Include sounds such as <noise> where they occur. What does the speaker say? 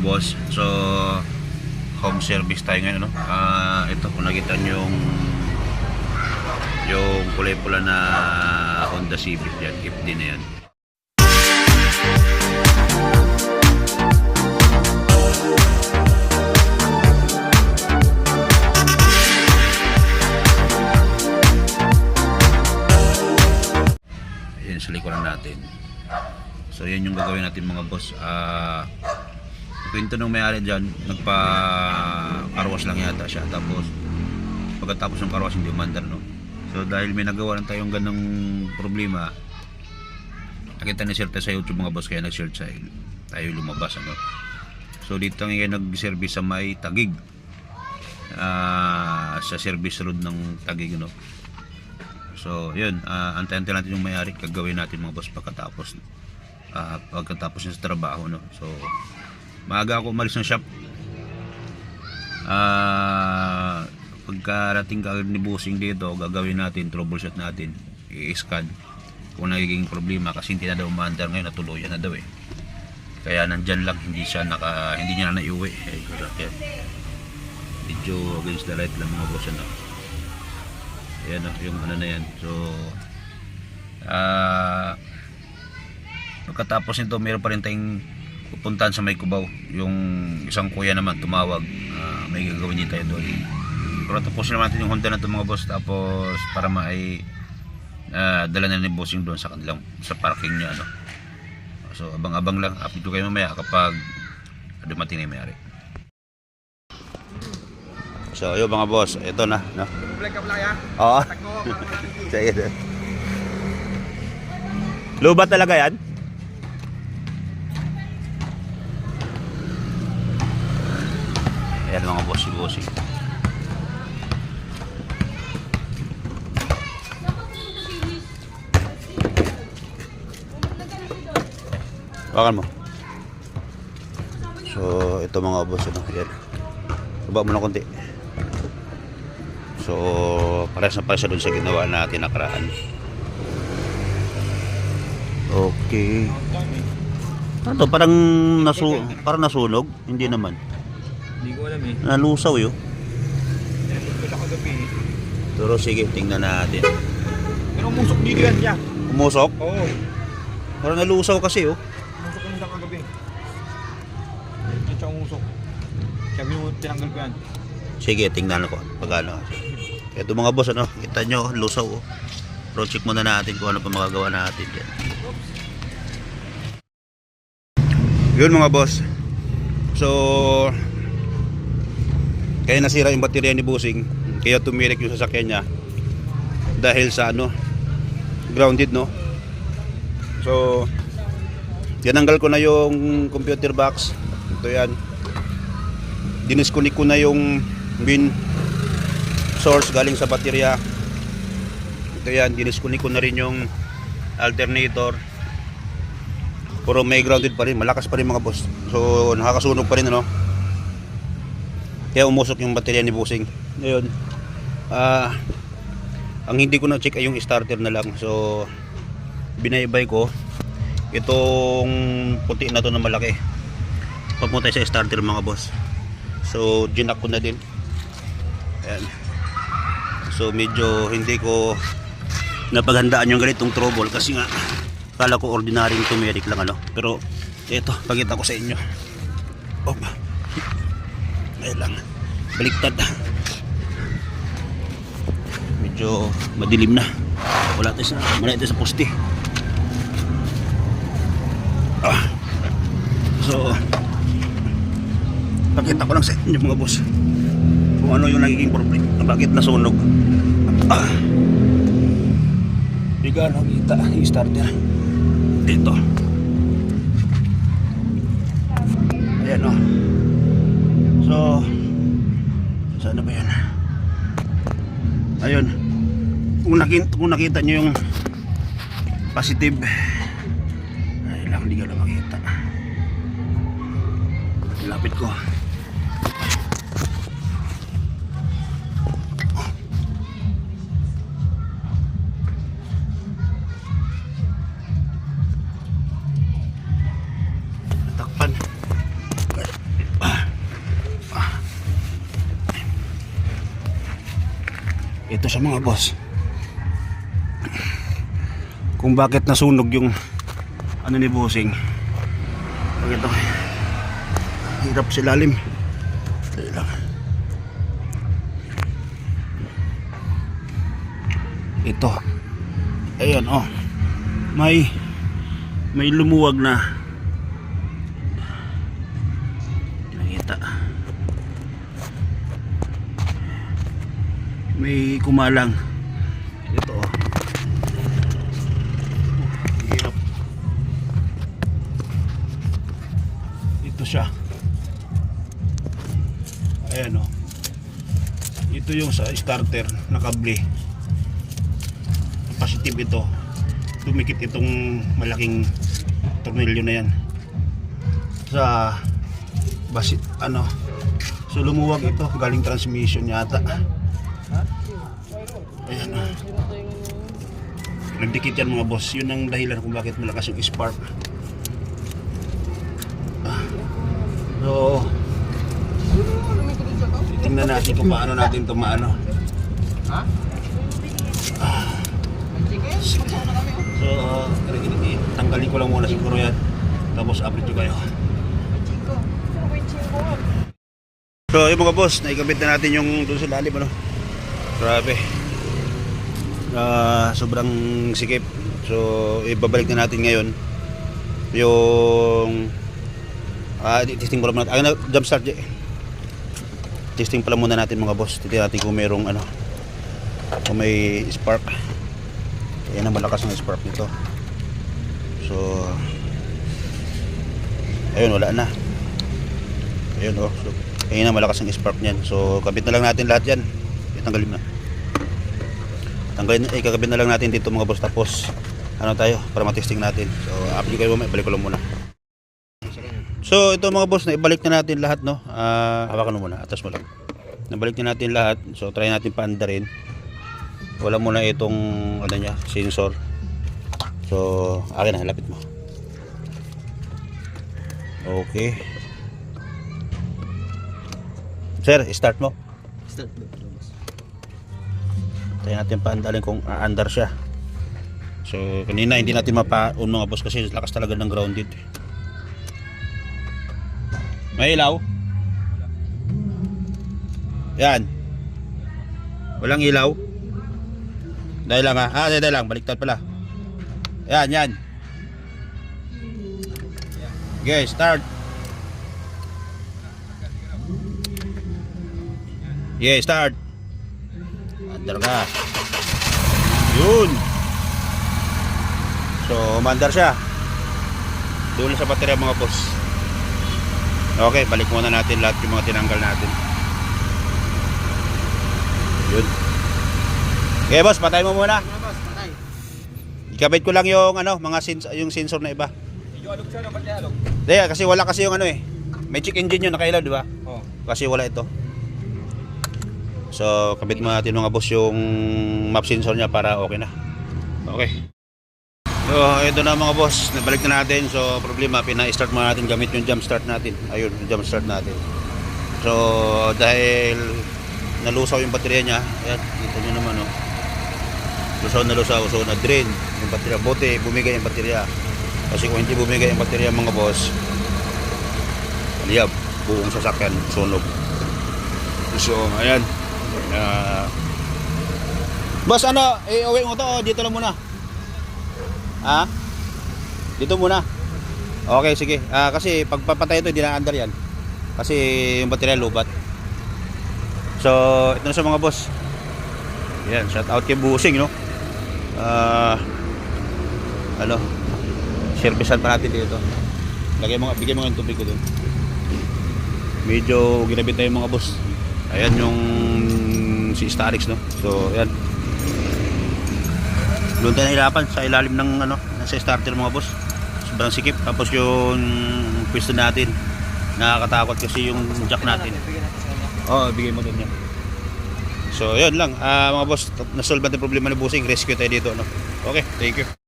boss. So, home service tayo ngayon, ano? Ah, ito, kung nakita nyo yung yung kulay pula na Honda Civic yan, FD na yan. Ayan sa likuran natin. So, yan yung gagawin natin mga boss. Ah, kwento nung may-ari dyan, nagpa-carwash lang yata siya. Tapos, pagkatapos ng carwash, hindi umandar, no? So, dahil may nagawa lang tayong ganong problema, nakita ni Sir sa YouTube mga boss, kaya nag-share sa tayo lumabas, ano? So, dito ngayon nag-service sa may tagig. Ah, sa service road ng tagig, no? So, yun, uh, antayin natin yung may-ari, gagawin natin mga boss pagkatapos ah, pagkatapos sa trabaho, no? So, maaga ako umalis ng shop. Ah, pagkarating ka ni Busing dito, gagawin natin, troubleshoot natin, i-scan kung nagiging problema kasi hindi na daw umaandar ngayon, natuluyan na daw eh. Kaya nandyan lang, hindi siya naka, hindi niya na naiuwi. Eh, kaya, medyo against the light lang mga boss, ano. Ayan o, yung ano na yan. So, ah, pagkatapos nito, meron pa rin tayong pupuntahan sa may kubaw. Yung isang kuya naman tumawag, ah, may gagawin niya tayo doon. Pero tapusin naman natin yung Honda na ito mga boss. Tapos para maay ah, dala na ni bossing doon sa kanilang sa parking niya ano. So abang-abang lang. Update ko kayo mamaya kapag dumating na yung may-ari. So yun mga boss, ito na. No? Black ka playa. Oo. Takbo, parang malaki. <laughs> Sige. Lubat talaga yan? Ayan mga bossy bossy. Bakan mo. So, ito mga boss, ano, yan. Baba mo na konti. So, parehas na parehas na dun sa ginawa natin nakaraan. Okay. Ano to? Parang, nasu parang nasunog? Hindi naman. Hindi ko alam eh. Nalusaw yun. Tinatod ko siya kagabi eh. Pero sige, tingnan natin. Pero umusok dito yan siya. Umusok? Oo. Parang nalusaw kasi oh. Umusok lang siya kagabi. Yan siya umusok. Sabi mo, tinanggal ko yan. Sige, tingnan ko. Pag ano. Ito mga boss, ano, kita nyo, lusaw oh. Pero check muna natin kung ano pa magagawa natin dyan. Yun mga boss. So, kaya nasira yung baterya ni Busing. Kaya tumirik yung sasakyan niya. Dahil sa ano, grounded no. So, tinanggal ko na yung computer box. Ito yan. Dinisconnect ko na yung main source galing sa baterya. Ito yan, dinisconnect ko na rin yung alternator. Pero may grounded pa rin, malakas pa rin mga boss. So, nakakasunog pa rin ano. Kaya umusok yung baterya ni Busing. Ngayon, ah, ang hindi ko na-check ay yung starter na lang. So, binaybay ko itong puti na to na malaki. Papunta sa starter mga boss. So, ginak ko na din. Ayan. So, medyo hindi ko napaghandaan yung ganitong trouble kasi nga kala ko ordinaryong turmeric lang ano. Pero, ito, pakita ko sa inyo. Oh. Ayan lang. Baliktad. Medyo madilim na. Wala tayo sa, wala tayo sa poste. Ah. So, pakita ko lang sa inyo mga boss kung ano yung nagiging problema bakit nasunog ah. hindi ka nakita yung starter dito ayan o so saan na ba yan ayun. Kung nakita, kung nakita nyo yung positive ay lang hindi ka na makita. Lapit ko ito sa mga boss. Kung bakit nasunog yung ano ni bossing. Pag ito? Hirap sa lalim. Dali lang. Ito. Ayan oh. May may lumuwag na nakita may kumalang. Ito. Oh hirap. Ito siya. Ayan oh. Ito yung sa starter na kable positive ito. Dumikit itong malaking tornilyo na yan. Sa basit ano so lumuwag ito galing transmission yata nagdikit yan mga boss yun ang dahilan kung bakit malakas yung spark Ah. so tingnan natin kung paano natin ito maano So, uh, tanggalin ko lang muna siguro yan. Tapos update ko kayo. So, yung mga boss, naikabit na natin yung doon sa lalim, ano? Grabe. Ah, sobrang sikip. So, ibabalik na natin ngayon yung ah, testing pala muna natin. Ah, jump start. Testing pala muna natin mga boss. Titignan natin kung mayroong ano, kung may spark. Ayan ang malakas ng spark nito. So, ayun, wala na. Ayun, oh. So, ayun ang malakas ng spark niyan. So, kabit na lang natin lahat yan. Itanggalin na. Tanggalin, eh, na lang natin dito mga boss. Tapos, ano tayo, para matesting natin. So, update kayo mamaya. Balik ko lang muna. So, ito mga boss, naibalik na natin lahat, no? Ah, hawakan mo muna. Atas mo lang. Nabalik na natin lahat. So, try natin paanda rin wala muna itong ano niya, sensor. So, akin na, lapit mo. Okay. Sir, start mo. Start. Tayo natin paandalin kung aandar siya. So, kanina hindi natin mapa-on mga boss kasi lakas talaga ng grounded. May ilaw? Yan. Walang ilaw? Dahil lang ha. Ah, dahil lang. Baliktad pala. Yan, yan. Okay, start. Yeah, start. Andar ka. Yun. So, umandar siya. Doon sa baterya mga boss. Okay, balik muna natin lahat yung mga tinanggal natin. Yun. Okay, boss, patay mo muna. Ikabit ko lang yung ano, mga sens yung sensor na iba. Medyo alog siya, alog. Hindi, kasi wala kasi yung ano eh. May check engine yun nakailaw, di ba? Oh. Kasi wala ito. So, kabit mo natin mga boss yung map sensor niya para okay na. Okay. So, ito na mga boss. Nabalik na natin. So, problema, pina-start mo natin gamit yung jump start natin. Ayun, yung jump start natin. So, dahil nalusaw yung baterya niya, ayan, kita nyo naman, oh. Lusaw na lusaw. So, na-drain yung baterya. Buti, bumigay yung baterya. Kasi kung hindi bumigay yung baterya mga boss, aliyab, buong sasakyan, sunog. So, ayan. Ah. boss, ano, eh, uwi mo to, o dito lang muna. Ha? Dito muna. Okay, sige. Ah, kasi pag papatay ito, hindi na andar yan. Kasi yung baterya lubat. So, ito na sa mga boss. Yan, shout out kay Busing, no? Ah, ano, servicean pa natin dito. Lagay mo, bigyan mo ng tubig ko doon. Medyo ginabit na yung mga boss. Ayan yung si Starix, no? So, ayan. Doon tayo nahirapan sa ilalim ng ano, sa starter mga boss. Sobrang sikip. Tapos yung pwesto natin. Nakakatakot kasi yung jack natin. Oo, oh, bigay mo doon yan. So, yun lang. Ah, mga boss, nasolve natin problema ni Busing. Rescue tayo dito. No? Okay, thank you.